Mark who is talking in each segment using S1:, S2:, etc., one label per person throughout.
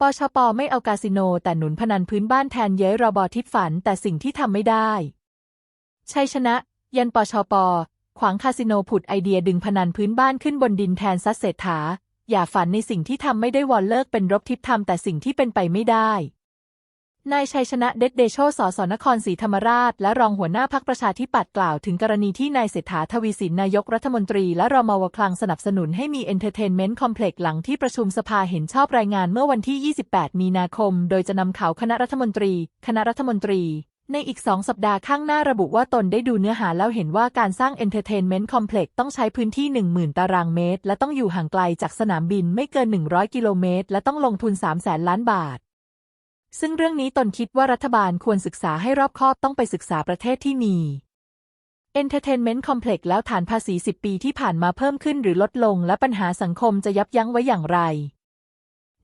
S1: ปชปไม่เอาคาสิโนแต่หนุนพนันพื้นบ้านแทนเย้ยรอบอทิดฝันแต่สิ่งที่ทำไม่ได้ ชัยชนะ ยันปชป ขวางคาสิโนผุดไอเดียดึงพนันพื้นบ้านขึ้นบนดินแทนซัดเศรษฐา อย่าฝันในสิ่งที่ทำไม่ได้วอนเลิกเป็นรบทิพทำแต่สิ่งที่เป็นไปไม่ได้ นายชัยชนะเด็ดเดโชสสนครศรีธรรมราช และรองหัวหน้าพักประชาธิปัตย์กล่าวถึงกรณีที่นายเศรษฐาทวีสินนายกรัฐมนตรี และรมวคลังสนับสนุนให้มีเอนเตอร์เทนเมนต์คอมเพล็กซ์หลังที่ประชุมสภาเห็นชอบรายงานเมื่อวันที่ 28 มีนาคม โดยจะนำเขาคณะรัฐมนตรี คณะรัฐมนตรี ในอีกสองสัปดาห์ข้างหน้าระบุว่าตนได้ดูเนื้อหาแล้วเห็นว่าการสร้างเอนเตอร์เทนเมนต์คอมเพล็กซ์ต้องใช้พื้นที่ 10,000 ตารางเมตร และต้องอยู่ห่างไกลจากสนามบินไม่เกิน 100 กิโลเมตร และต้องลงทุน3แสนล้านบาท ซึ่งเรื่องนี้ตนคิดว่ารัฐบาลควรศึกษาให้รอบคอบต้องไปศึกษาประเทศที่มี Entertainment Complex แล้วฐานภาษี 10 ปีที่ผ่านมาเพิ่มขึ้นหรือลดลง และปัญหาสังคมจะยับยั้งไว้อย่างไร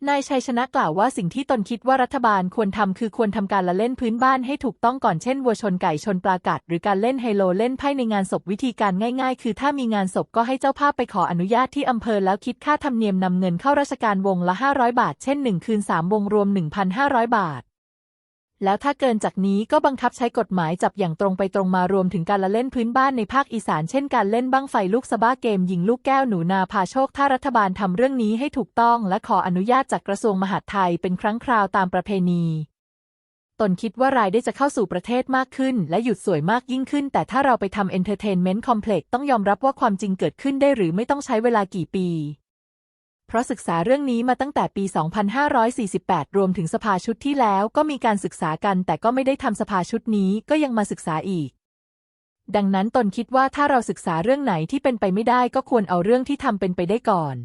S1: นายชัยชนะกล่าวว่าสิ่งที่ตนคิดว่ารัฐบาลควรทำคือควรทำการละเล่นพื้นบ้านให้ถูกต้องก่อนเช่นวัวชนไก่ชนปลากัด หรือการเล่นไฮโลเล่นไพ่ในงานศพวิธีการง่ายๆ คือถ้ามีงานศพก็ให้เจ้าภาพไปขออนุญาตที่อำเภอแล้วคิดค่าธรรมเนียมนำเงินเข้าราชการวงละ 500 บาท เช่น 1 คืน 3 วงรวม 1,500 บาท แล้วถ้าเกินจากนี้ก็บังคับใช้กฎหมายจับอย่างตรงไปตรงมารวมถึงการละเล่นพื้นบ้านในภาคอีสานเช่นการเล่นบั้งไฟลูกสบ้าเกมยิงลูกแก้วหนูนาพาโชคถ้ารัฐบาลทำเรื่องนี้ให้ถูกต้องและขออนุญาตจากกระทรวงมหาดไทยเป็นครั้งคราวตามประเพณีตนคิดว่ารายได้จะเข้าสู่ประเทศมากขึ้น และหยุดสวยมากยิ่งขึ้น แต่ถ้าเราไปทำเอนเตอร์เทนเมนต์คอมเพล็กซ์ต้องยอมรับว่าความจริงเกิดขึ้นได้หรือไม่ต้องใช้เวลากี่ปี เพราะศึกษาเรื่องนี้มาตั้งแต่ปี 2548 รวมถึงสภาชุดที่แล้วก็มีการศึกษากัน แต่ก็ไม่ได้ทำสภาชุดนี้ก็ยังมาศึกษาอีก ดังนั้นตนคิดว่าถ้าเราศึกษาเรื่องไหนที่เป็นไปไม่ได้ก็ควรเอาเรื่องที่ทำเป็นไปได้ก่อน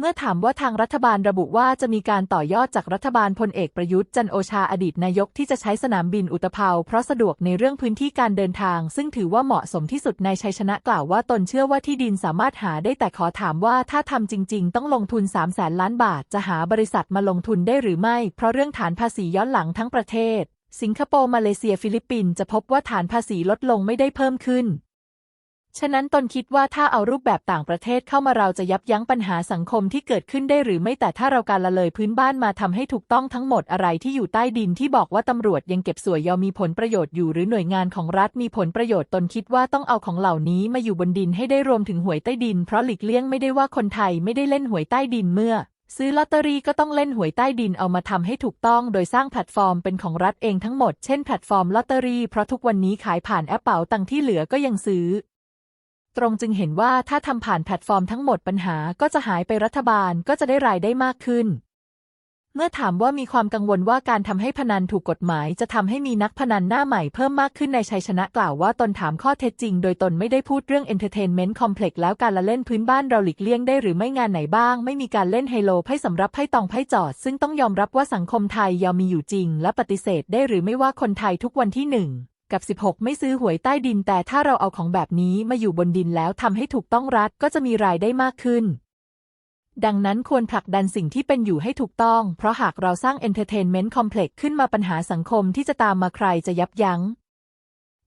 S1: เมื่อถามว่าทางรัฐบาลระบุว่าจะมีการต่อยอดจากรัฐบาลพลเอกประยุทธ์จันโอชาอดีตนายกที่จะใช้สนามบินอุตภาวเพราะสะดวกในเรื่องพื้นที่การเดินทาง ซึ่งถือว่าเหมาะสมที่สุดในชัยชนะกล่าวว่าตนเชื่อว่าที่ดินสามารถหาได้แต่ขอถามว่าถ้าทำจริง ๆ ต้องลงทุน3 0 0แสนล้านบาท จะหาบริษัทมาลงทุนได้หรือไม่ เพราะเรื่องฐานภาษีย้อนหลังทั้งประเทศ สิงคโปร์มาเลเซียฟิลิปปินส์จะพบว่าฐานภาษีลดลงไม่ได้เพิ่มขึ้น ฉะนั้นตนคิดว่าถ้าเอารูปแบบต่างประเทศเข้ามาเราจะยับยั้งปัญหาสังคมที่เกิดขึ้นได้หรือไม่แต่ถ้าเราการละเลยพื้นบ้านมาทำให้ถูกต้องทั้งหมดอะไรที่อยู่ใต้ดินที่บอกว่าตำรวจยังเก็บสวยยอมมีผลประโยชน์อยู่หรือหน่วยงานของรัฐมีผลประโยชน์ตนคิดว่าต้องเอาของเหล่านี้มาอยู่บนดินให้ได้รวมถึงหวยใต้ดิน เพราะหลีกเลี่ยงไม่ได้ว่าคนไทยไม่ได้เล่นหวยใต้ดินเมื่อซื้อลอตเตอรี่ก็ต้องเล่นหวยใต้ดินเอามาทำให้ถูกต้อง โดยสร้างแพลตฟอร์มเป็นของรัฐเองทั้งหมด เช่นแพลตฟอร์มลอตเตอรี่เพราะทุกวันนี้ขายผ่านแอปเป๋าตังที่เหลือก็ยังซื้อ ตรงจึงเห็นว่าถ้าทำผ่านแพลตฟอร์มทั้งหมดปัญหาก็จะหายไปรัฐบาลก็จะได้รายได้มากขึ้น เมื่อถามว่ามีความกังวลว่าการทำให้พนันถูกกฎหมาย จะทำให้มีนักพนันหน้าใหม่เพิ่มมากขึ้นในชัยชนะกล่าวว่าตนถามข้อเท็จจริง โดยตนไม่ได้พูดเรื่อง Entertainment Complex แล้วการละเล่นพื้นบ้านเราหลีกเลี่ยงได้หรือไม่งานไหนบ้าง ไม่มีการเล่นไฮโลไพ่สำหรับไพ่ตองไพ่จอด ซึ่งต้องยอมรับว่าสังคมไทยยอมมีอยู่จริง และปฏิเสธได้หรือไม่ว่าคนไทยทุกวันที่หนึ่ง กับ 16 ไม่ซื้อหวยใต้ดิน แต่ถ้าเราเอาของแบบนี้มาอยู่บนดินแล้วทำให้ถูกต้องรัฐก็จะมีรายได้มากขึ้น ดังนั้นควรผลักดันสิ่งที่เป็นอยู่ให้ถูกต้อง เพราะหากเราสร้าง Entertainment Complex ขึ้นมาปัญหาสังคมที่จะตามมาใครจะยับยั้ง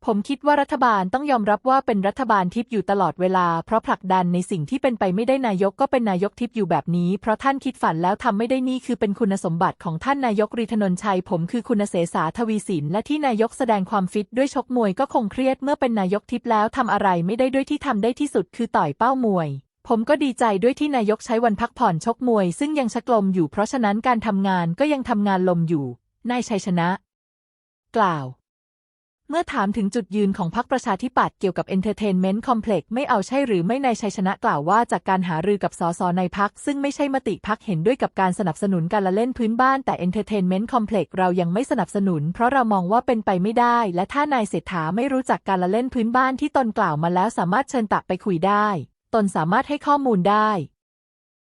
S1: ผมคิดว่ารัฐบาลต้องยอมรับว่าเป็นรัฐบาลทิพย์อยู่ตลอดเวลา เพราะผลักดันในสิ่งที่เป็นไปไม่ได้นายกก็เป็นนายกทิพย์อยู่แบบนี้ เพราะท่านคิดฝันแล้วทำไม่ได้นี่คือเป็นคุณสมบัติของท่านนายกรีธนนชัย ผมคือคุณเสษาทวีสินและที่นายกแสดงความฟิตด้วยชกมวยก็คงเครียดเมื่อเป็นนายกทิพย์แล้วทำอะไรไม่ได้ด้วยที่ทำได้ที่สุดคือต่อยเป้ามวยผมก็ดีใจด้วยที่นายกใช้วันพักผ่อนชกมวย ซึ่งยังชักลมอยู่เพราะฉะนั้นการทำงานก็ยังทำงานลมอยู่ นายชัยชนะ กล่าว เมื่อถามถึงจุดยืนของพรรคประชาธิปัตย์เกี่ยวกับ Entertainment Complex ไม่เอาใช่หรือไม่นายชัยชนะกล่าวว่าจากการหารือกับสสในพักซึ่งไม่ใช่มติพักเห็นด้วยกับการสนับสนุนการละเล่นพื้นบ้านแต่ Entertainment Complex เรายังไม่สนับสนุน เพราะเรามองว่าเป็นไปไม่ได้ และถ้านายเศรษฐาไม่รู้จักการละเล่นพื้นบ้านที่ตนกล่าวมาแล้วสามารถเชิญตักไปคุยได้ ตนสามารถให้ข้อมูลได้